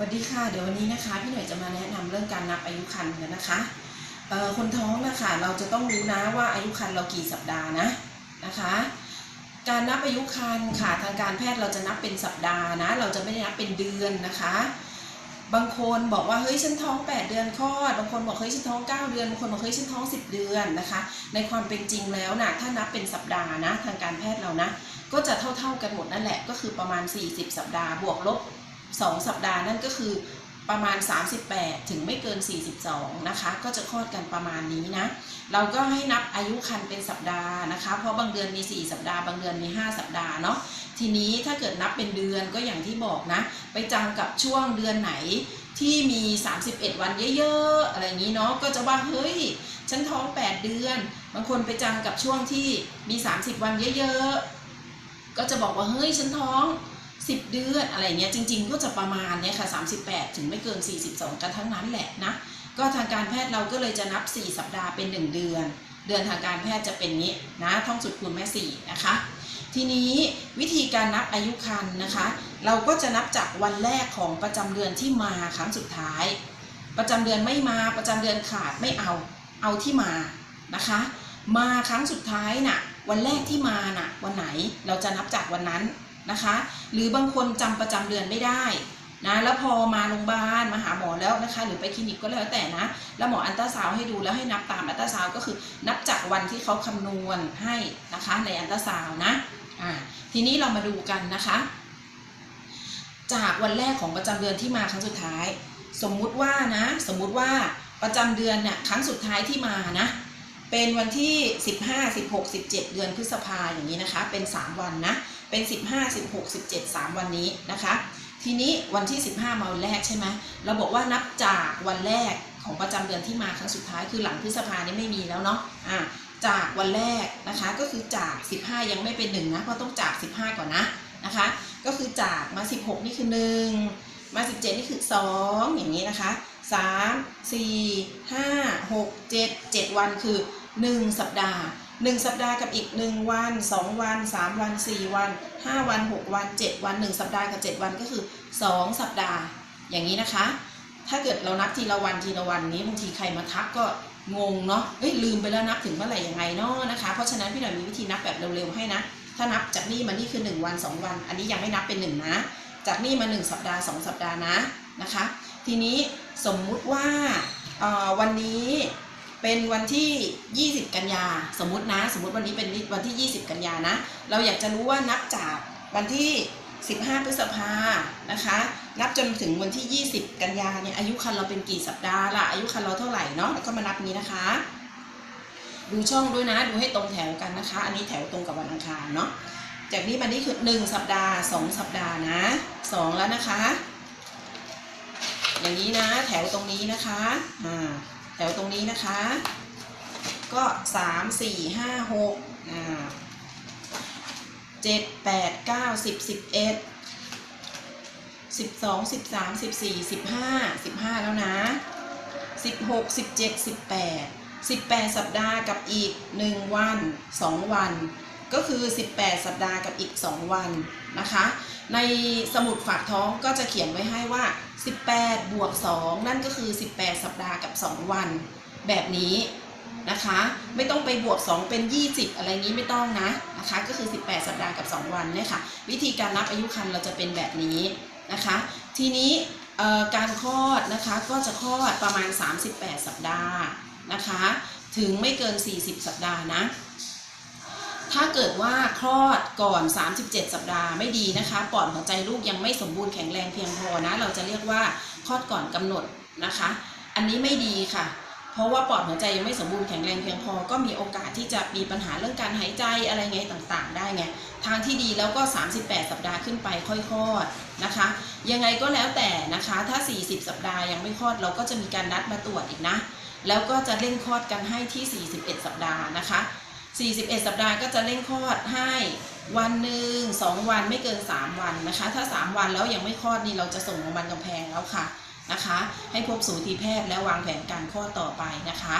สวัสดีค่ะเดี๋ยววันนี้นะคะพี่หน่อยจะมาแนะนำเรื่องการนับอายุครรภ์กันนะคะคนท้องนะคะเราจะต้องรู้นะว่าอายุครรภ์เรากี่สัปดาห์นะนะคะ การนับอายุครรภ์ค่ะทางการแพทย์เราจะนับเป็นสัปดาห์นะเราจะไม่ได้นับเป็นเดือนนะคะ บางคนบอกว่าเฮ้ยฉันท้อง 8 เดือนคลอดบางคนบอกเฮ้ยฉันท้อง 9 เดือนบางคนบอกเฮ้ยฉันท้อง 10 เดือนนะคะ ในความเป็นจริงแล้วนะถ้านับเป็นสัปดาห์นะทางการแพทย์เรานะก็จะเท่าๆกันหมดนั่นแหละก็คือประมาณ 40 สัปดาห์บวกลบ 2 สัปดาห์นั่นก็คือประมาณ 38 ถึงไม่เกิน 42 นะคะ ก็จะคลอดกันประมาณนี้นะ เราก็ให้นับอายุครรภ์เป็นสัปดาห์นะคะ เพราะบางเดือนมี 4 สัปดาห์ บางเดือนมี 5 สัปดาห์เนาะ ทีนี้ถ้าเกิดนับเป็นเดือนก็อย่างที่บอกนะ ไปจำกับช่วงเดือนไหนที่มี 31 วันเยอะๆ อะไรอย่างนี้เนาะ ก็จะว่าเฮ้ย ฉันท้อง 8 เดือน บางคนไปจำกับช่วงที่มี 30 วันเยอะๆ ก็จะบอกว่าเฮ้ย ฉันท้อง 10 เดือนอะไรเงี้ยจริง ๆ ก็จะประมาณเนี่ยค่ะ38 ถึงไม่เกิน 42 กันทั้งนั้นแหละนะก็ทางการแพทย์เราก็เลยจะนับ 4 สัปดาห์เป็น 1 เดือน เดือนทางการแพทย์จะเป็นนี้นะท่องสุดคูณแม่4นะคะทีนี้วิธีการนับอายุครรภ์นะคะ เราก็จะนับจากวันแรกของประจำเดือนที่มาครั้งสุดท้าย ประจำเดือนไม่มาประจำเดือนขาดไม่เอาเอาที่มานะคะ มาครั้งสุดท้ายน่ะวันแรกที่มาน่ะวันไหนเราจะนับจากวันนั้น นะคะ หรือบางคนจำประจำเดือนไม่ได้นะแล้วพอมาโรงพยาบาลมาหาหมอแล้วนะคะ หรือไปคลินิกก็แล้วแต่นะ แล้วหมออันตราซาวให้ดูแล้วให้นับตามอันตราซาวก็คือนับจากวันที่เขาคำนวณให้นะคะในอันตราซาวนะอ่าทีนี้เรามาดูกันนะคะ จากวันแรกของประจำเดือนที่มาครั้งสุดท้าย สมมุติว่านะ สมมุติว่าประจำเดือนเนี่ยครั้งสุดท้ายที่มานะเป็นวันที่ 15 16 17 เดือนพฤษภาอย่างนี้นะคะ เป็น 3 วันนะ เป็น 15 16 17 3 วันนี้นะคะ ทีนี้วันที่ 15 มาวันแรกใช่ไหมเราบอกว่านับจากวันแรกของประจำเดือนที่มาครั้งสุดท้ายคือหลังพฤษภานี่ไม่มีแล้วเนาะอ่าจากวันแรกนะคะก็คือจาก 15 ยังไม่เป็น1นะเพราะต้องจาก 15 ก่อนนะนะคะ ก็คือจากมา 16 นี่คือ 1 มา 17 นี่คือ 2 อย่างนี้นะคะ 3 4 5 6 7 7 วันคือ 1 สัปดาห์ 1 สัปดาห์กับอีก 1 วัน 2 วัน 3 วัน 4 วัน 5 วัน 6 วัน 7 วัน 1 สัปดาห์กับ 7 วันก็คือ 2 สัปดาห์ อย่างนี้นะคะ ถ้าเกิดเรานับทีละวันทีละวันนี้บางทีใครมาทักก็งงเนาะเอ้ยลืมไปแล้วนับถึงเมื่อไหร่ยังไงเนาะนะคะ เพราะฉะนั้นพี่หน่อยมีวิธีนับแบบเร็วๆให้นะ ถ้านับจากนี่มานี่คือ 1 วัน 2 วัน อันนี้ยังไม่นับเป็น 1 นะ จากนี่มา 1 สัปดาห์ 2 สัปดาห์นะนะคะ ทีนี้สมมุติว่าวันนี้ เป็นวันที่ 20 กันยา สมมตินะ สมมติวันนี้เป็นวันที่ 20 กันยานะ เราอยากจะรู้ว่านับจากวันที่ 15 พฤษภานะคะ นับจนถึงวันที่ 20 กันยาเนี่ย อายุคันเราเป็นกี่สัปดาห์ละอายุคันเราเท่าไหร่เนาะ แล้วก็มานับนี้นะคะ ดูช่องด้วยนะ ดูให้ตรงแถวกันนะคะ อันนี้แถวตรงกับวันอังคารเนาะ จากนี้มานี่คือ 1 สัปดาห์ 2 สัปดาห์นะ 2 แล้วนะคะ อย่างนี้นะ แถวตรงนี้นะคะ อ่า แถวตรงนี้นะคะ ก็สามสี่ห้าหกเจ็ดแปดเก้าสิบสิบเอ็ดสิบสองสิบสามสิบสี่สิบห้าสิบห้าแล้วนะสิบหกสิบเจ็ดสิบแปดสิบแปดสัปดาห์กับอีกหนึ่งวันสองวัน ก็คือ 18 สัปดาห์กับอีก 2 วันนะคะ ในสมุดฝากท้องก็จะเขียนไว้ให้ว่า 18 บวก 2 นั่นก็คือ 18 สัปดาห์กับ 2 วัน แบบนี้นะคะ ไม่ต้องไปบวก 2 เป็น 20 อะไรนี้ไม่ต้องนะนะคะ ก็คือ 18 สัปดาห์กับ 2 วันเนี่ยค่ะ วิธีการนับอายุครรภ์เราจะเป็นแบบนี้นะคะ ทีนี้การคลอดนะคะก็จะคลอดประมาณ 38 สัปดาห์นะคะ ถึงไม่เกิน 40 สัปดาห์นะ ถ้าเกิดว่าคลอดก่อน 37 สัปดาห์ไม่ดีนะคะปอดหัวใจลูกยังไม่สมบูรณ์แข็งแรงเพียงพอนะ เราจะเรียกว่าคลอดก่อนกำหนดนะคะ อันนี้ไม่ดีค่ะ เพราะว่าปอดหัวใจยังไม่สมบูรณ์แข็งแรงเพียงพอ ก็มีโอกาสที่จะมีปัญหาเรื่องการหายใจอะไรไงต่างๆ ได้ไง ทางที่ดีแล้วก็ 38 สัปดาห์ขึ้นไปค่อยคลอดนะคะ ยังไงก็แล้วแต่นะคะ ถ้า 40 สัปดาห์ยังไม่คลอดเราก็จะมีการนัดมาตรวจอีกนะ แล้วก็จะเร่งคลอดกันให้ที่ 41 สัปดาห์นะคะ 41 สัปดาห์ก็จะเร่งคลอดให้วันหนึ่งสองวันไม่เกิน 3 วันนะคะ ถ้า 3 วันแล้วยังไม่คลอดนี่เราจะส่งโรงพยาบาลกำแพงแล้วค่ะนะคะ ให้พบสูติแพทย์และวางแผนการคลอดต่อไปนะคะ